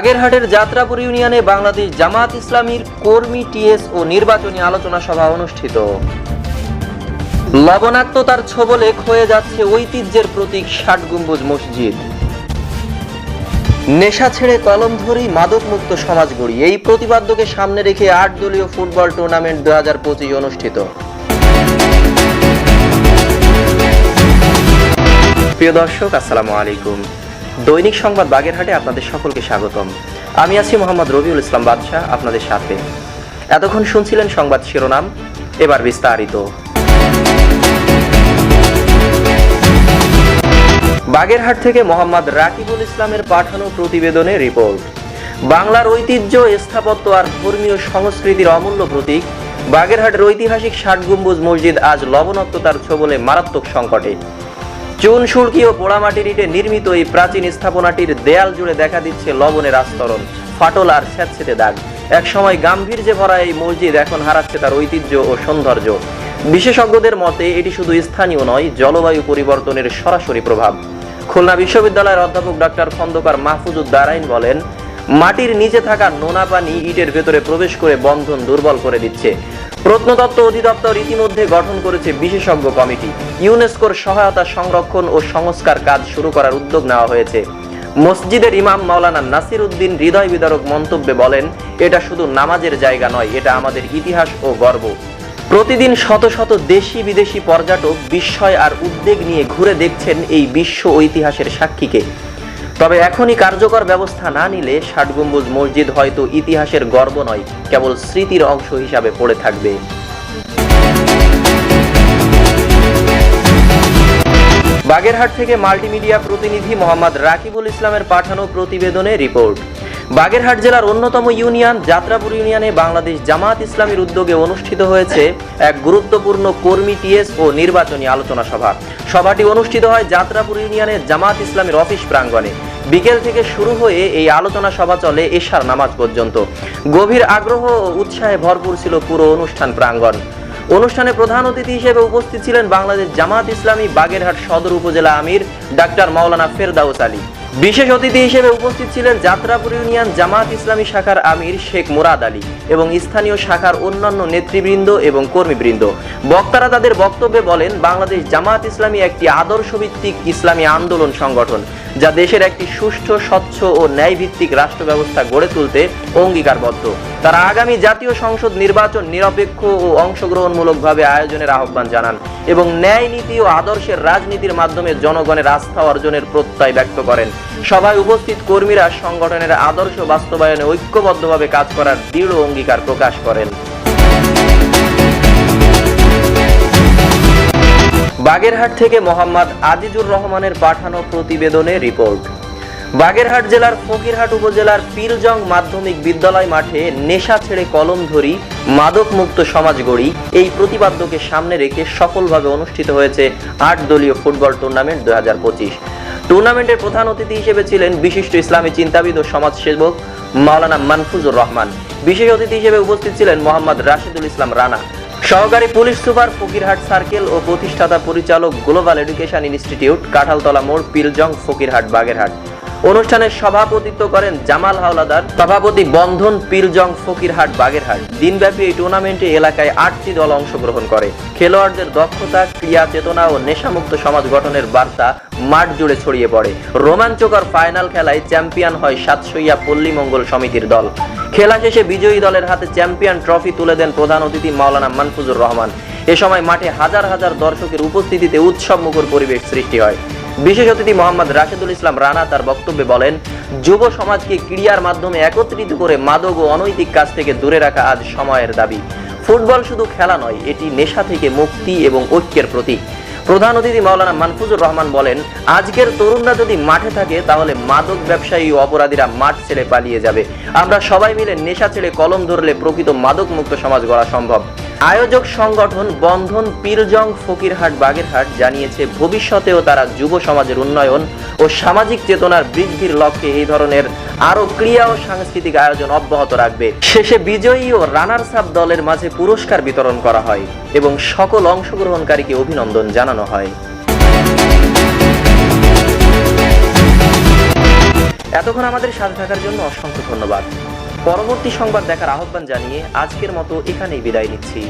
বাগেরহাটের যাত্রাপুর ইউনিয়নে বাংলাদেশ জামাত ইসলামীর কর্মী, টিএস ও নির্বাচনী আলোচনা সভা অনুষ্ঠিত। লবণাক্ততার ছোবলে ক্ষয়ে যাচ্ছে ঐতিহ্যের প্রতীক ষাট গম্বুজ মসজিদ। নেশা ছেড়ে কলম ধরেই মাদকমুক্ত সমাজ গড়ি। এই প্রতিপাদ্যকে সামনে রেখে আট দলীয় ফুটবল টুর্নামেন্ট দু হাজার পঁচিশ অনুষ্ঠিত। প্রিয় দর্শক, আসসালামু আলাইকুম। দৈনিক সংবাদ বাগেরহাটে আপনাদের সকলকে স্বাগতম। আমি আছি মোহাম্মদ রবিউল ইসলাম বাদশাহ, আপনাদের সাথে। এতক্ষণ শুনছিলেন সংবাদ শিরোনাম, এবার বিস্তারিত। বাগেরহাট থেকে মোহাম্মদ রাকিবুল ইসলামের পাঠানো প্রতিবেদনে রিপোর্ট। বাংলার ঐতিহ্য, স্থাপত্য আর ধর্মীয় সংস্কৃতির অমূল্য প্রতীক, বাগেরহাটের ঐতিহাসিক ষাট গম্বুজ মসজিদ আজ লবণাক্ততার ছোবলে মারাত্মক সংকটে। চুন সুড়কি ও পোড়ামাটির ইটে নির্মিত এই প্রাচীন স্থাপনাটির দেয়াল জুড়ে দেখা দিচ্ছে লবণের আস্তরণ, ফাটল আর স্যাঁতসেতে দাগ। একসময় গাম্ভীর্যে ভরা এই মসজিদ এখন হারাচ্ছে তার ঐতিহ্য ও সৌন্দর্য। বিশেষজ্ঞদের মতে, এটি শুধু স্থানীয় নয়, জলবায়ু পরিবর্তনের সরাসরি প্রভাব। খুলনা বিশ্ববিদ্যালয়ের অধ্যাপক ডক্টর খন্দকার মাহফুজুদ্দারাইন বলেন, মাটির নিচে থাকা নোনা পানি ইটের ভেতরে প্রবেশ করে বন্ধন দুর্বল করে দিচ্ছে। প্রত্নতত্ত্ব অধিদপ্তর ইতিমধ্যে গঠন করেছে বিশেষজ্ঞ কমিটি। ইউনেস্কোর সহায়তা সংরক্ষণ ও সংস্কার কাজ শুরু করার উদ্যোগ নেওয়া হয়েছে। মসজিদের ইমাম মাওলানা নাসির উদ্দিন হৃদয় বিদারক মন্তব্যে বলেন, এটা শুধু নামাজের জায়গা নয়, এটা আমাদের ইতিহাস ও গর্ব। প্রতিদিন শত শত দেশি বিদেশি পর্যটক বিস্ময় আর উদ্বেগ নিয়ে ঘুরে দেখছেন এই বিশ্ব ঐতিহাসের সাক্ষীকে। তবে এখনই কার্যকর ব্যবস্থা না নিলে ষাট গম্বুজ মসজিদ হয়তো ইতিহাসের গর্ব নয়, কেবল স্মৃতির অংশ হিসাবে পড়ে থাকবে। বাগেরহাট থেকে মাল্টিমিডিয়া প্রতিনিধি মোহাম্মদ রাকিবুল ইসলামের পাঠানো প্রতিবেদনে রিপোর্ট। বাগেরহাট জেলার অন্যতম ইউনিয়ন যাত্রাপুর ইউনিয়নে বাংলাদেশ জামাত ইসলামীর উদ্যোগে অনুষ্ঠিত হয়েছে এক গুরুত্বপূর্ণ কর্মী টিএস ও নির্বাচনী আলোচনা সভা। সভাটি অনুষ্ঠিত হয় যাত্রাপুর ইউনিয়নের জামাত ইসলামীর অফিস প্রাঙ্গণে। বিকেল থেকে শুরু হয়ে এই আলোচনা সভা চলে এশার নামাজ পর্যন্ত। গভীর আগ্রহ ও উৎসাহে ভরপুর ছিল পুরো অনুষ্ঠান প্রাঙ্গণ। অনুষ্ঠানে প্রধান অতিথি হিসেবে উপস্থিত ছিলেন বাংলাদেশ জামাত ইসলামী বাগেরহাট সদর উপজেলা আমির ডাক্তার মাওলানা ফেরদাউস আলী। বিশেষ অতিথি হিসেবে উপস্থিত ছিলেন যাত্রাপুর ইউনিয়ন জামাত ইসলামী শাখার আমির শেখ মুরাদ আলী এবং স্থানীয় শাখার অন্যান্য নেতৃবৃন্দ এবং কর্মীবৃন্দ। বক্তারা তাদের বক্তব্যে বলেন, বাংলাদেশ জামাত ইসলামী একটি আদর্শভিত্তিক ইসলামী আন্দোলন সংগঠন, যা দেশের একটি সুষ্ঠু, স্বচ্ছ ও ন্যায়ভিত্তিক রাষ্ট্র ব্যবস্থা গড়ে তুলতে অঙ্গীকারবদ্ধ। তারা আগামী জাতীয় সংসদ নির্বাচন নিরপেক্ষ ও অংশগ্রহণমূলকভাবে আয়োজনের আহ্বান জানান এবং ন্যায় নীতি ও আদর্শের রাজনীতির মাধ্যমে জনগণের আস্থা অর্জনের প্রত্যয় ব্যক্ত করেন। সভায় উপস্থিত কর্মীরা সংগঠনের আদর্শ বাস্তবায়নে ঐক্যবদ্ধভাবে কাজ করার দৃঢ় অঙ্গীকার প্রকাশ করেন। বাগেরহাট থেকে মোহাম্মদ আজিজুর রহমানের পাঠানো প্রতিবেদনে রিপোর্ট। বাগেরহাট জেলার ফকিরহাট উপজেলার পীরজং মাধ্যমিক বিদ্যালয় মাঠে নেশা ছেড়ে কলম ধরি মাদক মুক্ত সমাজ গড়ি, এই প্রতিপাদ্যকে সামনে রেখে সফলভাবে অনুষ্ঠিত হয়েছে আট দলীয় ফুটবল টুর্নামেন্ট দুই হাজার পঁচিশ। টুর্নামেন্টের প্রধান অতিথি হিসেবে ছিলেন বিশিষ্ট ইসলামী চিন্তাবিদ ও সমাজসেবক মাওলানা মানফুজুর রহমান। বিশেষ অতিথি হিসেবে উপস্থিত ছিলেন মোহাম্মদ রাশিদুল ইসলাম রানা। সহকারী পুলিশ সুপার ফকিরহাট সার্কেল ও প্রতিষ্ঠাতা পরিচালক গ্লোবাল এডুকেশন ইনস্টিটিউট, কাঁঠালতলা মোড়, পিলজং, ফকিরহাট, বাগেরহাট। অনুষ্ঠানে সভাপতিত্ব করেন জামাল হাওলাদার, সভাপতি বন্ধন, পিলজং, ফকিরহাট, বাগেরহাট। দিনব্যাপী এই টুর্নামেন্টে এলাকায় আটটি দল অংশগ্রহণ করে। খেলোয়াড়দের দক্ষতা, ক্রিয়া চেতনা ও নেশামুক্ত সমাজ গঠনের বার্তা মাঠ জুড়ে ছড়িয়ে পড়ে। রোমাঞ্চকর ফাইনাল খেলায় চ্যাম্পিয়ন হয় সাতশইয়া পল্লী মঙ্গল সমিতির দল। খেলা শেষে বিজয়ী দলের হাতে চ্যাম্পিয়ন ট্রফি তুলে দেন প্রধান অতিথি মাওলানা মানফুজুর রহমান। এ সময় মাঠে হাজার হাজার দর্শকের উপস্থিতিতে উৎসব মুখর পরিবেশ সৃষ্টি হয়। বিশেষ অতিথি মোহাম্মদ রাশেদুল ইসলাম রানা তার বক্তব্যে বলেন, যুব সমাজকে ক্রীড়ার মাধ্যমে একত্রিত করে মাদক ও অনৈতিক কাজ থেকে দূরে রাখা আজ সময়ের দাবি। ফুটবল শুধু খেলা নয়, এটি নেশা থেকে মুক্তি এবং ঐক্যের প্রতীক। প্রধান অতিথি মাওলানা মানফুজুর রহমান বলেন, আজকের তরুণরা যদি মাঠে থাকে, তাহলে মাদক ব্যবসায়ী ও অপরাধীরা মাঠ ছেড়ে পালিয়ে যাবে। আমরা সবাই মিলে নেশা ছেড়ে কলম ধরলে প্রকৃত মাদক মুক্ত সমাজ গড়া সম্ভব। আয়োজক সংগঠন বন্ধন, পীরজং, ফকিরহাট, বাগেরহাট জানিয়েছে, ভবিষ্যতেও তারা যুব সমাজের উন্নয়ন ও সামাজিক চেতনার বৃদ্ধির লক্ষ্যে এই ধরনের আরও ক্রিয়া ও সাংস্কৃতিক আয়োজন অব্যাহত রাখবে। শেষে বিজয়ী ও রানার্স আপ দলের মাঝে পুরস্কার বিতরণ করা হয় এবং সকল অংশগ্রহণকারীকে অভিনন্দন জানানো হয়। এতক্ষণ আমাদের সাথে থাকার জন্য অসংখ্য ধন্যবাদ। পরবর্তী সংবাদ দেখার আহ্বান জানিয়ে আজকের মতো এখানেই বিদায় নিচ্ছি।